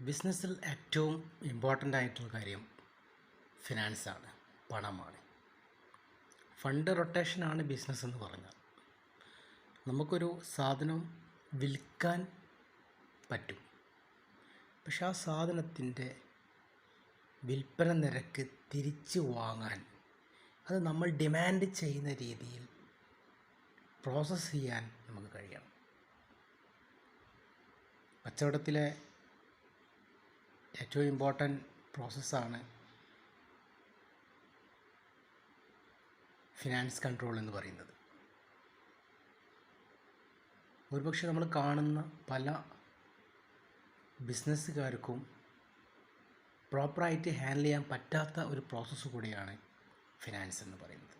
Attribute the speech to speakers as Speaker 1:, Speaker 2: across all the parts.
Speaker 1: ബിസിനസ്സിൽ ഏറ്റവും ഇമ്പോർട്ടന്റ് ആയിട്ടുള്ള കാര്യം ഫിനാൻസാണ് പണമാണ്. ഫണ്ട് റൊട്ടേഷനാണ് ബിസിനസ് എന്ന് പറഞ്ഞാൽ. നമുക്കൊരു സാധനം വിൽക്കാൻ പറ്റും. പക്ഷെ ആ സാധനത്തിന്റെ വിൽപ്പന നിരക്ക് തിരിച്ച് വാങ്ങാൻ അത് നമ്മൾ ഡിമാൻഡ് ചെയ്യുന്ന രീതിയിൽ പ്രോസസ്സ് ചെയ്യാൻ നമുക്ക് കഴിയണം. കച്ചവടത്തിലെ ഏറ്റവും ഇമ്പോർട്ടന്റ് പ്രോസസ്സാണ് ഫിനാൻസ് കൺട്രോൾ എന്ന് പറയുന്നത്. ഒരുപക്ഷെ നമ്മൾ കാണുന്ന പല ബിസിനസ്സുകാർക്കും പ്രോപ്പറായിട്ട് ഹാൻഡിൽ ചെയ്യാൻ പറ്റാത്ത ഒരു പ്രോസസ്സ് കൂടിയാണ് ഫിനാൻസ് എന്ന് പറയുന്നത്.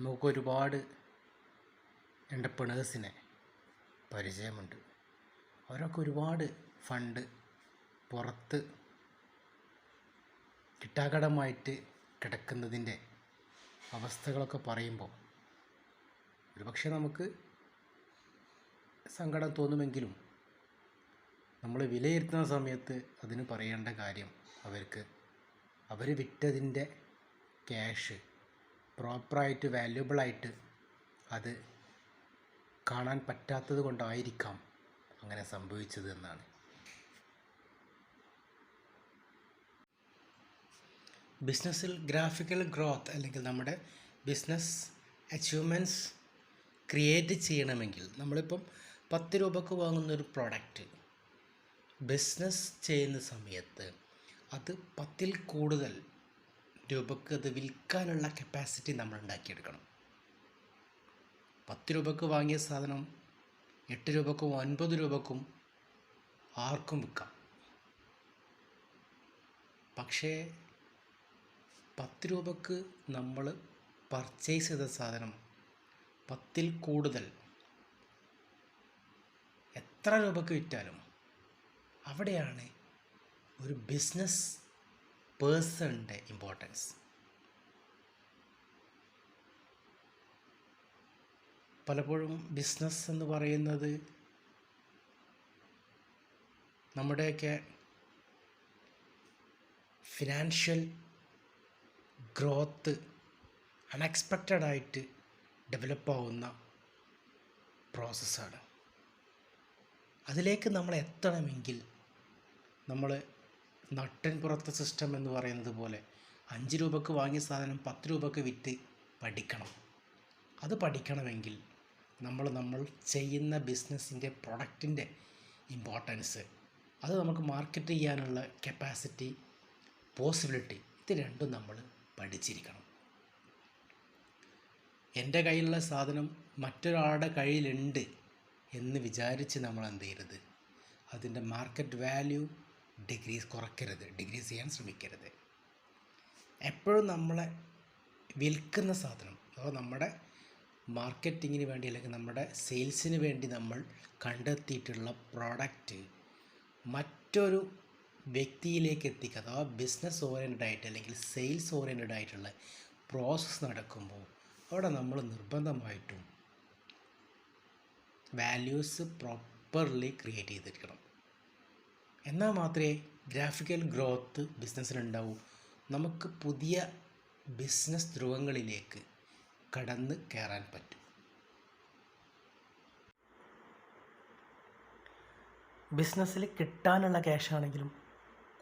Speaker 1: നമുക്ക് ഒരുപാട് എന്റർപ്രണേഴ്സിനെ പരിചയമുണ്ട്. അവരൊക്കെ ഒരുപാട് ഫണ്ട് പുറത്ത് കിട്ടാകടമായിട്ട് കിടക്കുന്നതിന്റെ അവസ്ഥകളൊക്കെ പറയുമ്പോൾ ഒരുപക്ഷെ നമുക്ക് സങ്കടം തോന്നുമെങ്കിലും നമ്മൾ വിലയിരുത്തുന്ന സമയത്ത് അതിന് പറയേണ്ട കാര്യം അവർക്ക് അവർ വിറ്റതിന്റെ ക്യാഷ് പ്രോപ്പറായിട്ട് വാല്യുബിളായിട്ട് അത് കാണാൻ പറ്റാത്തത് കൊണ്ടായിരിക്കാം അങ്ങനെ സംഭവിച്ചത് എന്നാണ്. ബിസിനസ്സിൽ ഗ്രാഫിക്കൽ ഗ്രോത്ത് അല്ലെങ്കിൽ നമ്മുടെ ബിസിനസ് അച്ചീവ്മെന്റ്സ് ക്രിയേറ്റ് ചെയ്യണമെങ്കിൽ നമ്മളിപ്പം പത്ത് രൂപക്ക് വാങ്ങുന്ന ഒരു പ്രോഡക്റ്റ് ബിസിനസ് ചെയ്യുന്ന സമയത്ത് അത് പത്തിൽ കൂടുതൽ രൂപക്ക് അത് വിൽക്കാനുള്ള കപ്പാസിറ്റി നമ്മൾ ഉണ്ടാക്കിയെടുക്കണം. പത്ത് രൂപക്ക് വാങ്ങിയ സാധനം എട്ട് രൂപക്കും ഒൻപത് രൂപക്കും ആർക്കും വിൽക്കാം. പക്ഷേ പത്ത് രൂപക്ക് നമ്മൾ പർച്ചേസ് ചെയ്ത സാധനം പത്തിൽ കൂടുതൽ എത്ര രൂപക്ക് വിറ്റാലും അവിടെയാണ് ഒരു ബിസിനസ് പേഴ്സണിന്റെ ഇമ്പോർട്ടൻസ് പലപ്പോഴും ബിസിനസ് എന്ന് പറയുന്നത് നമ്മുടെയൊക്കെ ഫിനാൻഷ്യൽ ഗ്രോത്ത് അൺഎക്സ്പെക്റ്റഡ് ആയിട്ട് ഡെവലപ്പ് ആവുന്ന പ്രോസസ്സാണ് അതിലേക്ക് നമ്മൾ എത്തണമെങ്കിൽ നമ്മൾ നട്ടൻ പുറത്തെ സിസ്റ്റം എന്ന് പറയുന്നത് പോലെ അഞ്ച് രൂപക്ക് വാങ്ങിയ സാധനം പത്ത് രൂപക്ക് വിറ്റ് പഠിക്കണം. അത് പഠിക്കണമെങ്കിൽ നമ്മൾ നമ്മൾ ചെയ്യുന്ന ബിസിനസ്സിന്റെ പ്രൊഡക്റ്റിന്റെ ഇമ്പോർട്ടൻസ് അത് നമുക്ക് മാർക്കറ്റ് ചെയ്യാനുള്ള കപ്പാസിറ്റി പോസിബിലിറ്റി ഇത് രണ്ടും നമ്മൾ പഠിച്ചിരിക്കണം. എന്റെ കയ്യിലുള്ള സാധനം മറ്റൊരാളുടെ കയ്യിലുണ്ട് എന്ന് വിചാരിച്ച് നമ്മൾ എന്ത് ചെയ്യരുത്? അതിന്റെ മാർക്കറ്റ് വാല്യൂ ഡിഗ്രീസ് കുറയ്ക്കരുത് ഡിഗ്രീസ് ചെയ്യാൻ ശ്രമിക്കരുത്. എപ്പോഴും നമ്മളെ വിൽക്കുന്ന സാധനം അപ്പോൾ നമ്മുടെ മാർക്കറ്റിങ്ങിന് വേണ്ടി അല്ലെങ്കിൽ നമ്മുടെ സെയിൽസിന് വേണ്ടി നമ്മൾ കണ്ടെത്തിയിട്ടുള്ള പ്രോഡക്റ്റ് മറ്റൊരു വ്യക്തിയിലേക്ക് എത്തിക്കുക അഥവാ ബിസിനസ് ഓറിയന്റഡ് ആയിട്ട് അല്ലെങ്കിൽ സെയിൽസ് ഓറിയന്റഡ് ആയിട്ടുള്ള പ്രോസസ്സ് നടക്കുമ്പോൾ അവിടെ നമ്മൾ നിർബന്ധമായിട്ടും വാല്യൂസ് പ്രോപ്പർലി ക്രിയേറ്റ് ചെയ്തിരിക്കണം. എന്നാൽ മാത്രമേ ഗ്രാഫിക്കൽ ഗ്രോത്ത് ബിസിനസ്സിലുണ്ടാവൂ നമുക്ക് പുതിയ ബിസിനസ് ധ്രുവങ്ങളിലേക്ക് കടന്ന് കയറാൻ പറ്റും. ബിസിനസ്സിൽ കിട്ടാനുള്ള ക്യാഷാണെങ്കിലും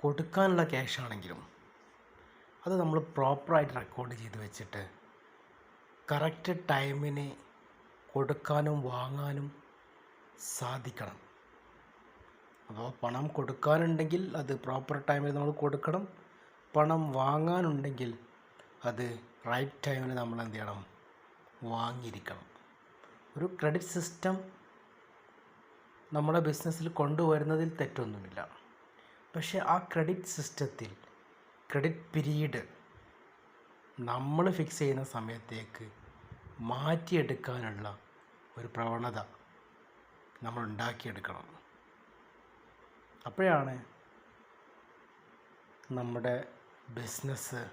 Speaker 1: കൊടുക്കാനുള്ള ക്യാഷ് ആണെങ്കിലും അത് നമ്മൾ പ്രോപ്പറായിട്ട് റെക്കോർഡ് ചെയ്ത് വെച്ചിട്ട് കറക്റ്റ് ടൈമിന് കൊടുക്കാനും വാങ്ങാനും സാധിക്കണം. അപ്പോൾ പണം കൊടുക്കാനുണ്ടെങ്കിൽ അത് പ്രോപ്പർ ടൈമിൽ നമ്മൾ കൊടുക്കണം. പണം വാങ്ങാനുണ്ടെങ്കിൽ അത് റൈറ്റ് ടൈമിൽ നമ്മൾ എന്ത് ചെയ്യണം? വാങ്ങിയിരിക്കണം. ഒരു ക്രെഡിറ്റ് സിസ്റ്റം നമ്മുടെ ബിസിനസ്സിൽ കൊണ്ടുവരുന്നതിൽ തെറ്റൊന്നുമില്ല. പക്ഷേ ആ ക്രെഡിറ്റ് സിസ്റ്റത്തിൽ ക്രെഡിറ്റ് പിരീഡ് നമ്മൾ ഫിക്സ് ചെയ്യുന്ന സമയത്തേക്ക് മാറ്റിയെടുക്കാനുള്ള ഒരു പ്രവണത നമ്മൾ ഉണ്ടാക്കിയെടുക്കണം. അപ്പോഴാണ് നമ്മുടെ ബിസിനസ്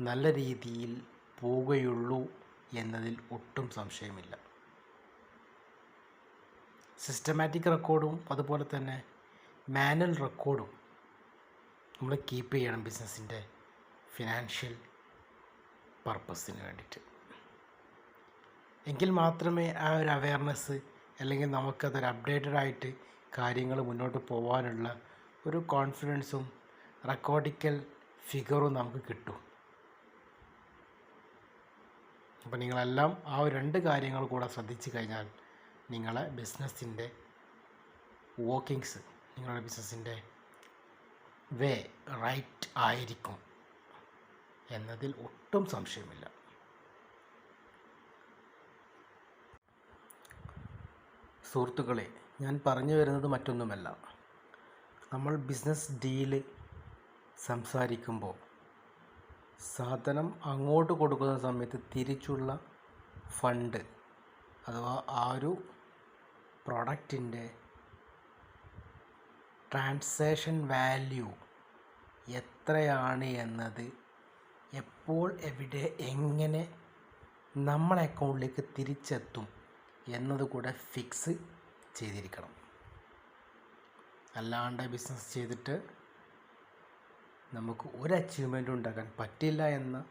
Speaker 1: നല്ല രീതിയിൽ പോവുകയുള്ളൂ എന്നതിൽ ഒട്ടും സംശയമില്ല. സിസ്റ്റമാറ്റിക് റെക്കോർഡും അതുപോലെ തന്നെ മാനുവൽ റെക്കോർഡും നമ്മൾ കീപ്പ് ചെയ്യണം ബിസിനസ്സിന്റെ ഫിനാൻഷ്യൽ പർപ്പസിന് വേണ്ടിയിട്ട്. എങ്കിൽ മാത്രമേ ആ ഒരു അവയർനെസ് അല്ലെങ്കിൽ നമുക്കതൊരു അപ്ഡേറ്റഡ് ആയിട്ട് കാര്യങ്ങൾ മുന്നോട്ട് പോകാനുള്ള ഒരു കോൺഫിഡൻസും റെക്കോർഡിക്കൽ ഫിഗറും നമുക്ക് കിട്ടും. അപ്പോൾ നിങ്ങളെല്ലാം ആ രണ്ട് കാര്യങ്ങൾ കൂടെ ശ്രദ്ധിച്ചു കഴിഞ്ഞാൽ നിങ്ങളെ ബിസിനസ്സിന്റെ വർക്കിങ്സ് നിങ്ങളുടെ ബിസിനസ്സിന്റെ വേ റൈറ്റ് ആയിരിക്കും എന്നതിൽ ഒട്ടും സംശയമില്ല. സുഹൃത്തുക്കളെ ഞാൻ പറഞ്ഞു വരുന്നത് മറ്റൊന്നുമല്ല. നമ്മൾ ബിസിനസ് ഡീൽ സംസാരിക്കുമ്പോൾ സാധനം അങ്ങോട്ട് കൊടുക്കുന്ന സമയത്ത് തിരിച്ചുള്ള ഫണ്ട് അഥവാ ആ ഒരു പ്രൊഡക്റ്റിന്റെ ട്രാൻസാക്ഷൻ വാല്യൂ എത്രയാണ് എന്നത് എപ്പോൾ എവിടെ എങ്ങനെ നമ്മളെ അക്കൗണ്ടിലേക്ക് തിരിച്ചെത്തും എന്നത് കൂടെ ഫിക്സ് ചെയ്തിരിക്കണം. അല്ലാണ്ട് ബിസിനസ് ചെയ്തിട്ട് നമുക്ക് ഒരു അച്ചീവ്മെന്റും ഉണ്ടാക്കാൻ പറ്റില്ല എന്ന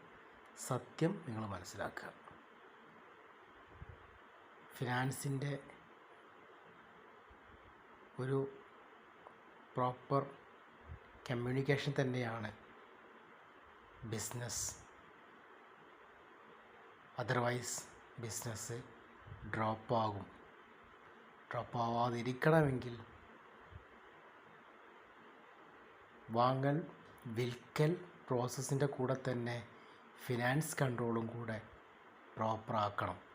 Speaker 1: സത്യം നിങ്ങൾ മനസ്സിലാക്കുക. ഫിനാൻസിന്റെ ഒരു പ്രോപ്പർ കമ്മ്യൂണിക്കേഷൻ തന്നെയാണ് ബിസിനസ്. അതർവൈസ് ബിസിനസ് ഡ്രോപ്പ് ആകും ഡ്രോപ്പ് ആവാതിരിക്കണമെങ്കിൽ വാങ്ങൽ വിൽക്കൽ പ്രോസസ്സിന്റെ കൂടെ തന്നെ ഫിനാൻസ് കൺട്രോളും കൂടെ പ്രോപ്പർ ആക്കണം.